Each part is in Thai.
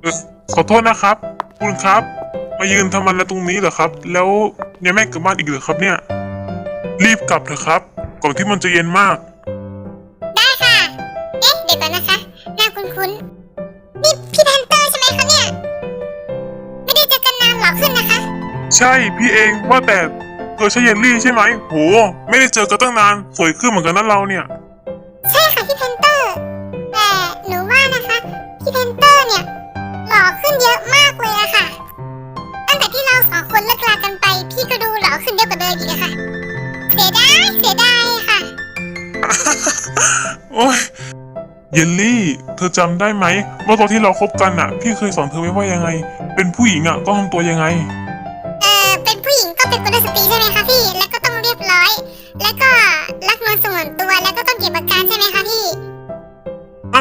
เออขอโทษนะครับ คุณครับ มายืนทำอะไรตรงนี้เหรอครับ แล้วยังไม่กลับบ้านอีกเหรอครับเนี่ย รีบกลับเถอะครับ ก่อนที่มันจะเย็นมาก ได้ค่ะ เอ๊ะ เดี๋ยวก่อนนะคะหน้าคุ้นๆนี่พี่แพนเตอร์ใช่ไหมคะเนี่ย ไม่ได้เจอกันนานหรอขึ้นนะคะ ใช่พี่เองว่าแต่เธอใช่เยลลี่ใช่ไหมโห ไม่ได้เจอกันตั้งนาน สวยขึ้นเหมือนกันนะเราเนี่ย ใช่ค่ะพี่แพนเตอร์ พี่แพนเตอร์เนี่ย หล่อขึ้นเยอะมากเลยอะค่ะ ตั้งแต่ที่เราสองคนเลิกลากันไป พี่ก็ดูหล่อขึ้นเยอะกว่าเดิมอีกอะค่ะ เสียดายเสียดายค่ะ โอ้ยเยลลี่ เธอจำได้ไหมว่าตอนที่เราคบกันอะพี่เคยสอนเธอไว้ว่ายังไง เป็นผู้หญิงอะต้องทำตัวยังไง เออเป็นผู้หญิงก็เป็นกุลสตรีใช่ไหมคะพี่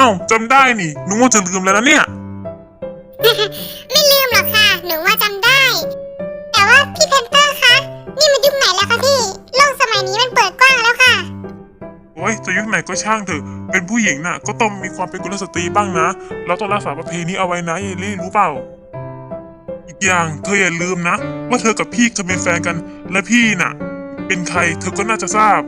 าวจำได้นี่นึกว่าจะลืมแล้วนะเนี่ย ไม่ลืมหรอกค่ะ หนูว่าจำได้ แต่ว่าพี่เพนเตอร์คะ นี่มันยุคไหนแล้วคะพี่ โลกสมัยนี้มันเปิดกว้างแล้วค่ะ โอ้ยจะยุคไหนก็ช่างเถอะ เป็นผู้หญิงน่ะ ก็ต้องมีความเป็นกุลสตรีบ้างนะ เราต้องรักษาประเพณีเอาไว้นะเยลลี่รู้เปล่า อีกอย่างเธออย่าลืมนะ ว่าเธอกับพี่เคยเป็นแฟนกัน และพี่น่ะ เป็นใครเธอก็น่าจะทราบ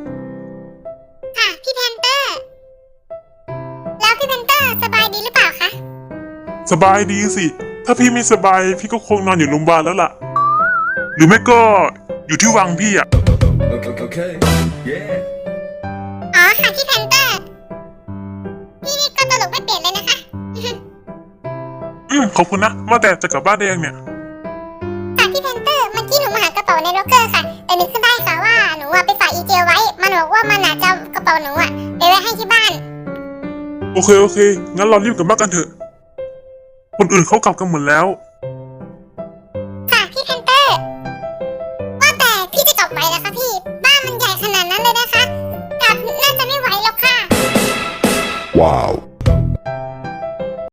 ดีหรือเปล่าคะ สบายดีสิ ถ้าพี่ไม่สบายพี่ก็คงนอนอยู่โรงพยาบาลแล้วล่ะ หรือไม่ก็อยู่ที่วังพี่อะ Okay, okay. Yeah. อ๋อค่ะพี่เพนเตอร์พี่นี่ก็ตลกไม่เปลี่ยนเลยนะคะ อืมขอบคุณนะว่าแต่จะกลับบ้านได้ยังเนี่ย ค่ะพี่เพนเตอร์เมื่อกี้หนูมาหากระเป๋าในล็อกเกอร์ค่ะ แต่นึกขึ้นได้ค่ะว่าหนูอะไปฝากอีเจลไว้ มันบอกว่ามันอาจจะเอากระเป๋าหนูอะ โอเค โอเค งั้นเรารีบกลับบ้านกันเถอะ คนอื่นเขากลับกันหมดแล้ว ค่ะพี่แพนเตอร์ ว่าแต่พี่จะกลับไหวเหรอคะพี่ บ้านมันใหญ่ขนาดนั้นเลยนะคะ กลับน่าจะไม่ไหวหรอกค่ะ ว้าว